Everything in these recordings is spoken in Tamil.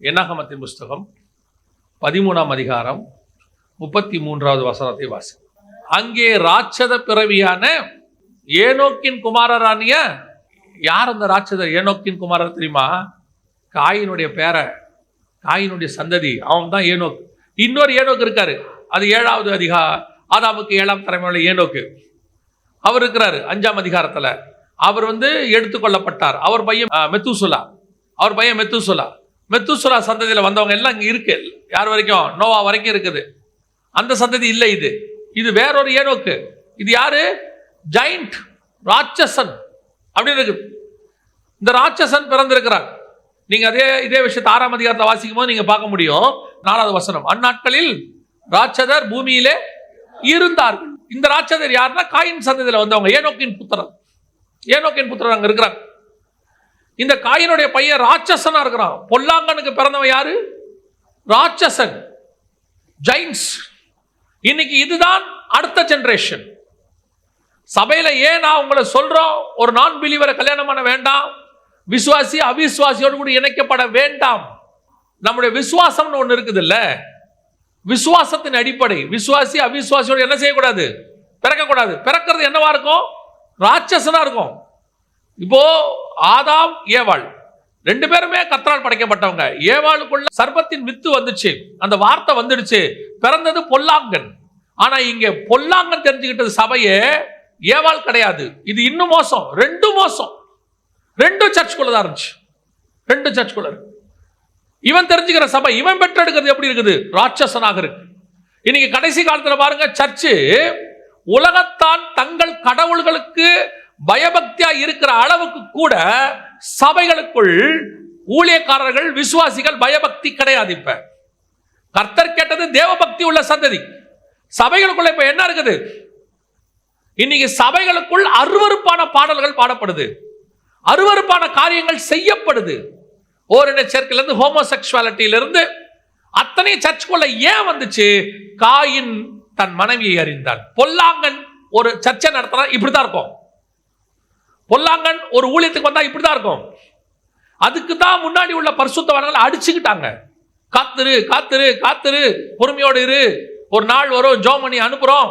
எண்ணாகமத்தின் புஸ்தகம் பதிமூணாம் அதிகாரம் முப்பத்தி மூன்றாவது வசனத்தை வாசி அங்கே ராட்சத பிறவியான ஏனோக்கின் குமாரராணிய யார் அந்த ராட்சதர் ஏனோக்கின் குமாரர் தெரியுமா? காயினுடைய பேர காயினுடைய சந்ததி அவன் தான் ஏனோக். இன்னொரு ஏனோக்கு இருக்காரு அது ஏழாவது அதிகா ஆதாமுக்கு ஏழாம் தலைமையுள்ள ஏனோக்கு. அவர் இருக்கிறாரு அஞ்சாம் அதிகாரத்தில். அவர் வந்து எடுத்துக்கொள்ளப்பட்டார் அவர் பையன் மெத்துசுலா. அவர் பையன் மெத்துசுலா. மெத்துசுலா சந்ததியில் வந்தவங்க எல்லாம் இங்கே இருக்கு. யார் வரைக்கும்? நோவா வரைக்கும் இருக்குது. அந்த சந்ததி இல்லை இது. இது வேறொரு ஏனோக்கு. இது யாரு? ஜைண்ட் ராட்சசன் அப்படின்னு இருக்கு இந்த ராட்சசன் பிறந்திருக்கிறார். நீங்க அதே இதே விஷயத்தை ஆறாம் அதிகாரத்தை வாசிக்கும் போது நீங்க பார்க்க முடியும். நாலாவது வசனம். அந்நாட்களில் ராட்சதர் பூமியிலே இருந்தார்கள். இந்த ராட்சதர் யாருன்னா? காயின் சந்ததியில் வந்தவங்க. ஏனோக்கின் புத்திரன். ஏனோக்கின் புத்திரன் அங்கே இருக்கிறாங்க இந்த காயினுடைய பையன் ராட்சசனா இருக்கிறான். பொல்லாங்கனுக்கு பிறந்தவன் யாரு? ராட்சசன். ஜைன்ஸ் இன்னைக்கு இதுதான் அடுத்த ஜென்ரேஷன் சபையில் ஏன் நான் உங்களை சொல்கிறோம் ஒரு நான் பிலீவரை கல்யாணம் பண்ண வேண்டாம். விசுவாசி அவிசுவாசியோடு கூட இணைக்கப்பட வேண்டாம். நம்முடைய விசுவாசம்னு ஒன்று இருக்குது இல்லை விசுவாசத்தின் அடிப்படை. விசுவாசி அவிசுவாசியோடு என்ன செய்யக்கூடாது? பிறக்கக்கூடாது. பிறக்கிறது என்னவா இருக்கும்? ராட்சசனாக இருக்கும். இப்போ ஆதாம் ஏவாள். ரெண்டு பேருமே கத்தரால் படைக்கப்பட்டவங்க. ஏவாளுக்குள்ள சர்பத்தின் வித்து வந்துச்சு. அந்த வார்த்தை வந்துடுச்சு. பிறந்தது பொல்லாங்கன். ஆனா இங்க பொல்லாங்கன் தெரிஞ்சுக்கிட்டது சபையே ஏவாள் கிடையாது. இது இன்னும் மோசம். ரெண்டும் மோசம். ரெண்டும் சர்ச்சுக்குள்ள தான் இருந்துச்சு. ரெண்டு சர்ச்சுக்குள்ள இருக்கு. இவன் தெரிஞ்சுக்கிற சபை இவன் பெற்றெடுக்கிறது எப்படி இருக்குது? ராட்சசனாக இருக்கு. இன்னைக்கு கடைசி காலத்தில் பாருங்க சர்ச்சு உலகத்தான் தங்கள் கடவுள்களுக்கு பயபக்தியா இருக்கிற அளவுக்கு கூட சபைகளுக்குள் ஊழியக்காரர்கள் விசுவாசிகள் பயபக்தி கிடையாது இப்ப. கர்த்தர் கேட்டது தேவபக்தி உள்ள சந்ததி. சபைகளுக்குள்ள இப்ப என்ன இருக்குது? இன்னைக்கு சபைகளுக்குள் அருவருப்பான பாடல்கள் பாடப்படுது. அருவருப்பான காரியங்கள் செய்யப்படுது. ஓரின சேர்க்கையிலிருந்து ஹோமோசெக்சுவாலிட்டியிலிருந்து அத்தனை சர்ச்சுக்குள்ள ஏன் வந்துச்சு? காயின் தன் மனைவியை அறிந்தான் பொல்லாங்கன் ஒரு சர்ச்சை நடத்தினா இப்படிதான் இருக்கும். பொல்லாங்கன் ஒரு ஊழியத்துக்கு வந்தால் இப்படி தான் இருக்கும். அதுக்கு தான் முன்னாடி உள்ள பரிசுத்தவான்கள் அடிச்சுக்கிட்டாங்க. காத்துரு காத்துரு காத்துரு. பொறுமையோடு இரு. ஒரு நாள் வரும் ஜோமணி அனுப்புகிறோம்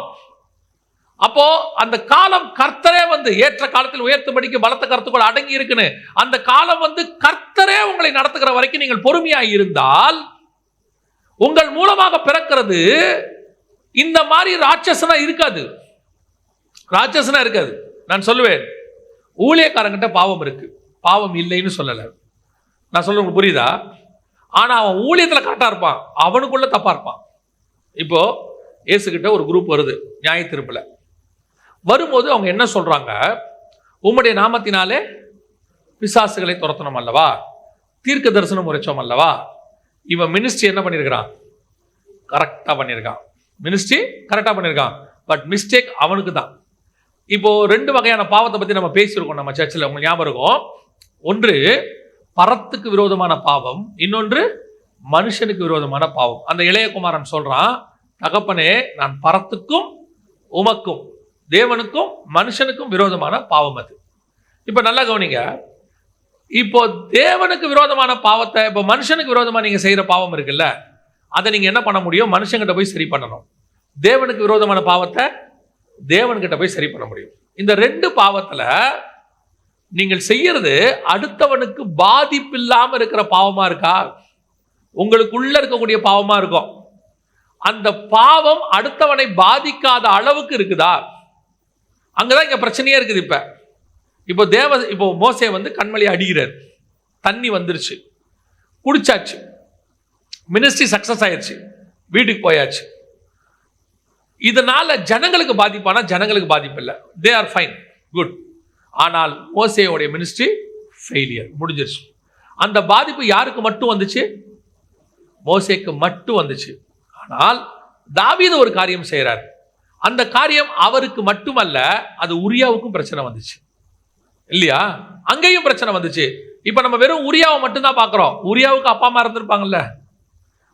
அப்போ அந்த காலம் கர்த்தரே வந்து ஏற்ற காலத்தில் உயர்த்தும்படிக்கு பலத்த கருத்துக்குள் அடங்கி இருக்குன்னு அந்த காலம் வந்து கர்த்தரே உங்களை நடத்துகிற வரைக்கும் நீங்கள் பொறுமையாக இருந்தால் உங்கள் மூலமாக பிறக்கிறது இந்த மாதிரி ராட்சசனா இருக்காது. ராட்சசனா இருக்காது. நான் சொல்லுவேன். ஊழியக்காரங்கிட்ட பாவம் இருக்குது பாவம் இல்லைன்னு சொல்லலை. நான் சொல்ல உங்களுக்கு புரியுதா? ஆனால் அவன் ஊழியத்தில் கரெக்டாக இருப்பான். அவனுக்குள்ளே தப்பாக இருப்பான். இப்போது இயேசுக்கிட்ட ஒரு குரூப் வருது. நியாய திருப்பில். வரும்போது அவங்க என்ன சொல்கிறாங்க உம்முடைய நாமத்தினாலே பிசாசுகளை துரத்தணும் அல்லவா? தீர்க்க தரிசனம் உரைச்சோம் அல்லவா? இவன் மினிஸ்ட்ரி என்ன பண்ணியிருக்கிறான் கரெக்டாக பண்ணியிருக்கான் மினிஸ்ட்ரி கரெக்டாக பண்ணியிருக்கான் பட் மிஸ்டேக் அவனுக்கு தான் இப்போ ரெண்டு வகையான பாவத்தை பற்றி நம்ம பேசியிருக்கோம் நம்ம சர்ச்சில் உங்களுக்கு ஞாபகம் இருக்கும் ஒன்று பரத்துக்கு விரோதமான பாவம். இன்னொன்று மனுஷனுக்கு விரோதமான பாவம். அந்த இளையகுமாரன் சொல்றான் தகப்பனே நான் பரத்துக்கும் உமக்கும் தேவனுக்கும் மனுஷனுக்கும் விரோதமான பாவம் அது. இப்போ நல்லா கவனிங்க. இப்போ தேவனுக்கு விரோதமான பாவத்தை இப்போ மனுஷனுக்கு விரோதமாக நீங்கள் செய்கிற பாவம் இருக்குல்ல அதை நீங்கள் என்ன பண்ண முடியும்? மனுஷங்கிட்ட போய் சரி பண்ணணும். தேவனுக்கு விரோதமான பாவத்தை தேவன்கிட்ட போய் சரி பண்ண முடியும். இந்த ரெண்டு பாவத்தில் நீங்கள் செய்யறது அடுத்தவனுக்கு பாதிப்பு இல்லாமல் இருக்கிற பாவமாக இருக்கா? உங்களுக்குள்ள இருக்கக்கூடிய பாவமாக இருக்கும். அந்த பாவம் அடுத்தவனை பாதிக்காத அளவுக்கு இருக்குதா? அங்கதான் இங்க பிரச்சனையே இருக்குது இப்ப. இப்போ தேவ இப்போ மோசே வந்து கண்மலையை அடிக்கிறார். தண்ணி வந்துருச்சு. குடிச்சாச்சு. மினிஸ்ட்ரி சக்சஸ் ஆயிடுச்சு வீட்டுக்கு போயாச்சு. இதனால ஜனங்களுக்கு பாதிப்பானா? ஜனங்களுக்கு பாதிப்பு இல்லை. தே ஆர் ஃபைன் குட் ஆனால் ஓசேயோடைய மினிஸ்ட்ரி ஃபெயிலியர் முடிஞ்சிருச்சு. அந்த பாதிப்பு யாருக்கு மட்டும் வந்துச்சு? மோசேக்கு மட்டும் வந்துச்சு. ஆனால் தாவீது ஒரு காரியம் செய்கிறார் அந்த காரியம் அவருக்கு மட்டுமல்ல அது உரியாவுக்கும் பிரச்சனை வந்துச்சு. இல்லையா? அங்கேயும் பிரச்சனை வந்துச்சு. இப்போ நம்ம வெறும் உரியாவை மட்டும்தான் பார்க்குறோம். உரியாவுக்கு அப்பா அம்மா இருந்திருப்பாங்கல்ல?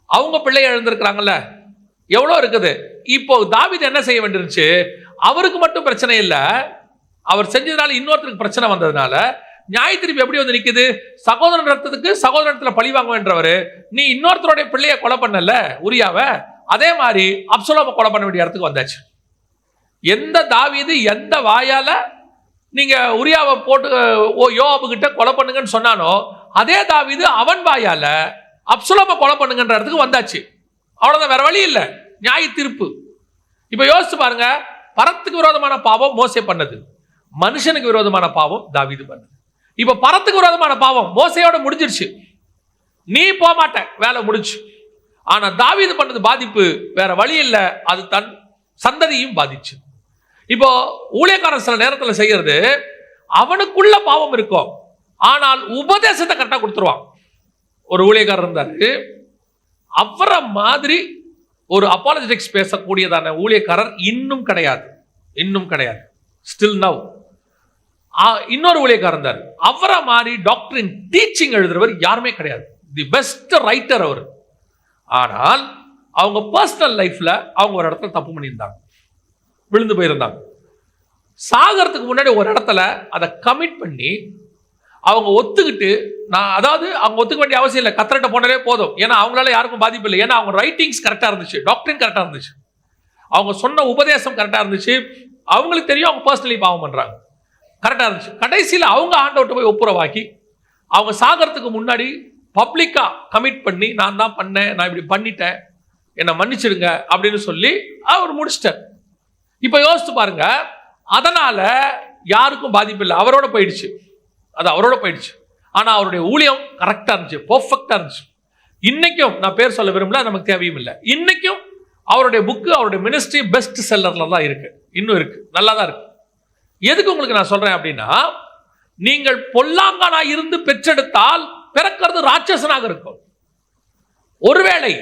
அவங்க பிள்ளை எழுந்திருக்கிறாங்கல்ல எவ்வளோ இருக்குது? இப்போ தாவீது என்ன செய்ய வேண்டியிருந்துச்சு? அவருக்கு மட்டும் பிரச்சனை இல்லை. அவர் செஞ்சதுனால இன்னொருத்தருக்கு பிரச்சனை வந்ததுனால நியாய திருப்பி எப்படி வந்து நிற்குது சகோதரன் ரத்தத்துக்கு சகோதரத்தில் பழி வாங்குவேன்றவர். நீ இன்னொருத்தருடைய பிள்ளைய கொலை பண்ணல உரியாவ? அதே மாதிரி அப்சலோம கொலை பண்ண வேண்டிய இடத்துக்கு வந்தாச்சு. எந்த தாவீது எந்த வாயால நீங்க உரியாவை போட்டு ஓ யோபு கிட்ட கொலை பண்ணுங்கன்னு சொன்னானோ அதே தாவீது அவன் வாயால அப்சலோம கொலை பண்ணுங்கன்ற இடத்துக்கு வந்தாச்சு. அவ்வளவுதான் வேற வழி இல்லை. நியாய தீர்ப்பு இப்போ யோசிச்சு பாருங்க பரத்துக்கு விரோதமான பாவம் மோசே பண்ணது. மனுஷனுக்கு விரோதமான பாவம் தாவிது பண்ணது. இப்போ பரத்துக்கு விரோதமான பாவம் மோசையோட முடிஞ்சிருச்சு. நீ போக மாட்ட வேலை முடிஞ்சு. ஆனால் தாவீது பண்ணது பாதிப்பு வேற வழி இல்லை அது தன் சந்ததியும் பாதிச்சு. இப்போ ஊழியக்காரன் சில நேரத்தில் செய்யறது அவனுக்குள்ள பாவம் இருக்கும். ஆனால் உபதேசத்தை கரெக்டாக கொடுத்துருவான். ஒரு ஊழியக்காரர் இருந்தாரு அவரை மாதிரி ஒரு அப்பாலஜெட்டிக்ஸ் பேசக்கூடியதான ஊழியக்காரர் இன்னும் கிடையாது. இன்னும் கிடையாது. ஸ்டில் நவ் இன்னொரு ஊழியக்காரர் இருந்தார். அவரை மாதிரி டாக்டரின் டீச்சிங் எழுதுறவர் யாருமே கிடையாது. தி பெஸ்ட் ரைட்டர் அவர். ஆனால் அவங்க பர்சனல் லைஃப்பில் அவங்க ஒரு இடத்துல தப்பு பண்ணியிருந்தாங்க. விழுந்து போயிருந்தாங்க. சாகறதுக்கு முன்னாடி ஒரு இடத்துல அதை கமிட் பண்ணி அவங்க ஒத்துக்கிட்டு நான் அதாவது அவங்க ஒத்துக்க வேண்டிய அவசியம் இல்லை. கத்திரட்ட போனாலே போதும். ஏன்னா அவங்களால யாருக்கும் பாதிப்பு இல்லை. ஏன்னா அவங்க ரைட்டிங்ஸ் கரெக்டாக இருந்துச்சு. டாக்டரின் கரெக்டாக இருந்துச்சு. அவங்க சொன்ன உபதேசம் கரெக்டாக இருந்துச்சு. அவங்களுக்கு தெரியும் அவங்க பர்சனலி பாவம் பண்ணுறாங்க கரெக்டாக இருந்துச்சு. கடைசியில் அவங்க ஆண்டவர்கிட்ட போய் ஒப்புரவாக்கி அவங்க சாகிறதுக்கு முன்னாடி பப்ளிக்காக கமிட் பண்ணி நான் தான் பண்ணேன் நான் இப்படி பண்ணிட்டேன் என்னை மன்னிச்சிடுங்க அப்படின்னு சொல்லி அவர் முடிச்சிட்டார். இப்போ யோசித்து பாருங்க. அதனால யாருக்கும் பாதிப்பு இல்லை. அவரோட போயிடுச்சு. அது அவரோட போயிடுச்சு. ஆனால் அவருடைய ஊழியம் கரெக்டாக இருந்துச்சு பர்ஃபெக்டாக இருந்துச்சு. இன்னைக்கும் நான் பேர் சொல்ல விரும்பல நமக்கு தேவையும் இல்லை. இன்னைக்கும் அவருடைய புக்கு அவருடைய மினிஸ்ட்ரி பெஸ்ட் செல்லரில் தான் இருக்குது இன்னும் இருக்குது நல்லா தான் இருக்குது எதுக்கு உங்களுக்கு நான் சொல்கிறேன் அப்படின்னா நீங்கள் பொல்லாங்கானா இருந்து பெற்றெடுத்தால் பிறக்கிறது ராட்சசனாக இருக்கும். ஒருவேளை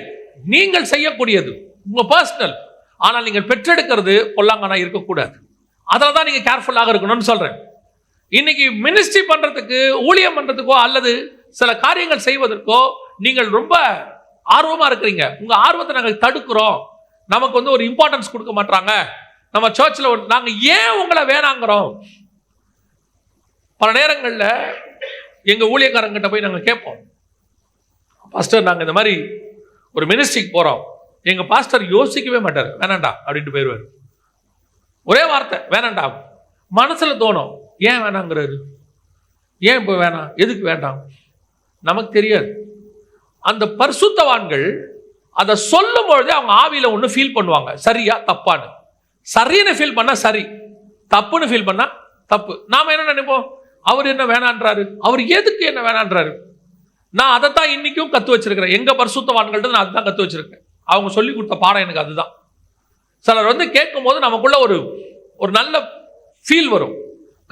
நீங்கள் செய்யக்கூடியது உங்கள் பர்சனல் ஆனால் நீங்கள் பெற்றெடுக்கிறது பொல்லாங்கானா இருக்கக்கூடாது. அதில் தான் நீங்கள் கேர்ஃபுல்லாக இருக்கணும்னு சொல்கிறேன் இன்னைக்கு மினிஸ்ட்ரி பண்றதுக்கு ஊழியம் பண்றதுக்கோ அல்லது சில காரியங்கள் செய்வதற்கோ நீங்கள் ரொம்ப ஆர்வமா இருக்கிறீங்க. உங்க ஆர்வத்தை நாங்கள் தடுக்கிறோம். நமக்கு வந்து ஒரு இம்பார்ட்டன்ஸ் கொடுக்க மாட்டாங்க நம்ம சர்ச்சில் நாங்கள் ஏன் உங்களை வேணாங்கிறோம்? பல நேரங்களில் எங்கள் ஊழியக்காரங்கிட்ட போய் நாங்கள் கேட்போம். பாஸ்டர் நாங்கள் இந்த மாதிரி ஒரு மினிஸ்ட்ரிக்கு போகிறோம் எங்கள் பாஸ்டர் யோசிக்கவே மாட்டார். வேணாண்டா அப்படின்ட்டு போயிடுவார் ஒரே வார்த்தை வேணாண்டா. மனசில் தோணும். ஏன் வேணாங்கிறாரு? ஏன் இப்போ வேணாம்? எதுக்கு வேண்டாம்? நமக்கு தெரியாது. அந்த பரிசுத்தவான்கள் அதை சொல்லும் பொழுதே அவங்க ஆவியில் ஒன்று ஃபீல் பண்ணுவாங்க. சரியா? தப்பான்னு. சரின்னு ஃபீல் பண்ணால் சரி. தப்புன்னு ஃபீல் பண்ணால் தப்பு. நாம் என்ன நினைப்போம்? அவர் என்ன வேணான்றாரு? அவர் எதுக்கு என்ன வேணான்றாரு? நான் அதை தான் இன்றைக்கும் கத்து வச்சிருக்கிறேன். எங்கள் பரிசுத்தவான்கள்ட்ட நான் அதுதான் கற்று வச்சிருக்கேன். அவங்க சொல்லி கொடுத்த பாடம் எனக்கு அதுதான். சிலர் வந்து கேட்கும் போது நமக்குள்ள ஒரு ஒரு நல்ல ஃபீல் வரும்.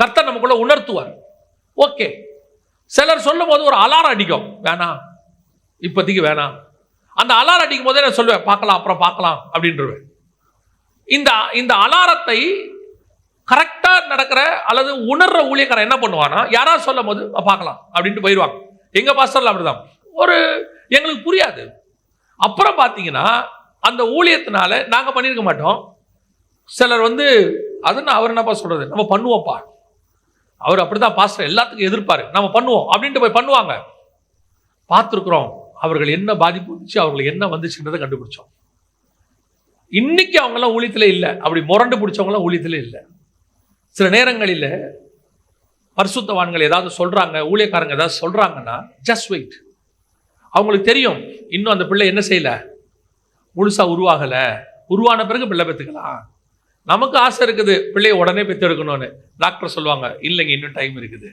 கர்த்தர் நமக்குள்ள உணர்த்துவார். ஓகே சிலர் சொல்லும் போது ஒரு அலாரம் அடிக்கும். வேணாம் இப்போதைக்கு வேணாம் அந்த அலாரம் அடிக்கும் போதே நான் சொல்லுவேன் பார்க்கலாம் அப்புறம் பார்க்கலாம் அப்படின்றவேன். இந்த இந்த அலாரத்தை கரெக்டாக நடக்கிற அல்லது உணர்ற ஊழியக்காரன் என்ன பண்ணுவானா யாராவது சொல்லும் போது பார்க்கலாம் அப்படின்ட்டு போயிடுவாங்க. எங்கள் பாஸ்டரில் அப்படிதான். ஒரு எங்களுக்கு புரியாது. அப்புறம் பார்த்தீங்கன்னா அந்த ஊழியத்தினால நாங்கள் பண்ணியிருக்க மாட்டோம். சிலர் வந்து அதுன்னு அவர் என்னப்பா சொல்கிறது நம்ம பண்ணுவோம்ப்பா. அவர் அப்படிதான் பாஸ்டர் எல்லாத்துக்கும் எதிர்ப்பாரு. நம்ம பண்ணுவோம் அப்படின்ட்டு போய் பண்ணுவாங்க. பார்த்துருக்குறோம் அவர்கள் என்ன பாதிப்பு வந்துச்சு அவர்களுக்கு என்ன வந்துச்சுன்றதை கண்டுபிடிச்சோம். இன்னைக்கு அவங்கெல்லாம் ஊழியத்தில் இல்லை. அப்படி முரண்டு பிடிச்சவங்களாம் ஊழியத்தில் இல்லை. சில நேரங்களில் பரிசுத்தவான்கள் ஏதாவது சொல்கிறாங்க ஊழியக்காரங்க ஏதாவது சொல்கிறாங்கன்னா ஜஸ்ட் வெயிட் அவங்களுக்கு தெரியும் இன்னும் அந்த பிள்ளை என்ன செய்யலை? முழுசா உருவாகலை. உருவான பிறகு பிள்ளை பெற்றுக்கலாம். நமக்கு ஆசை இருக்குது. பிள்ளையை உடனே பெற்றெடுக்கணும்னு. டாக்டர் சொல்லுவாங்க இல்லைங்க இன்னும் டைம் இருக்குது.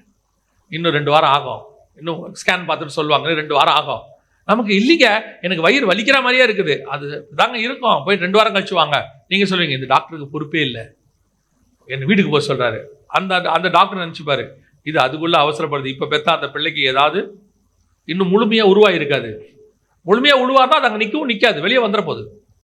இன்னும் ரெண்டு வாரம் ஆகும். இன்னும் ஸ்கேன் பார்த்துட்டு சொல்லுவாங்க ரெண்டு வாரம் ஆகும். நமக்கு இல்லைங்க. எனக்கு வயிறு வலிக்கிற மாதிரியே இருக்குது. அது தாங்க இருக்கும். போய் ரெண்டு வாரம் கழிச்சு வாங்க. நீங்கள் சொல்லுவீங்க இந்த டாக்டருக்கு பொறுப்பே இல்லை. என் வீட்டுக்கு போக சொல்கிறாரு அந்த அந்த டாக்டர் நினச்சிப்பார் இது அதுக்குள்ளே அவசரப்படுது. இப்போ பெற்றா அந்த பிள்ளைக்கு ஏதாவது இன்னும் முழுமையாக உருவாக இருக்காது முழுமையாக உழுவார்னா அது அங்கே நிற்கவும் நிற்காது வெளியே வந்துட போகுது.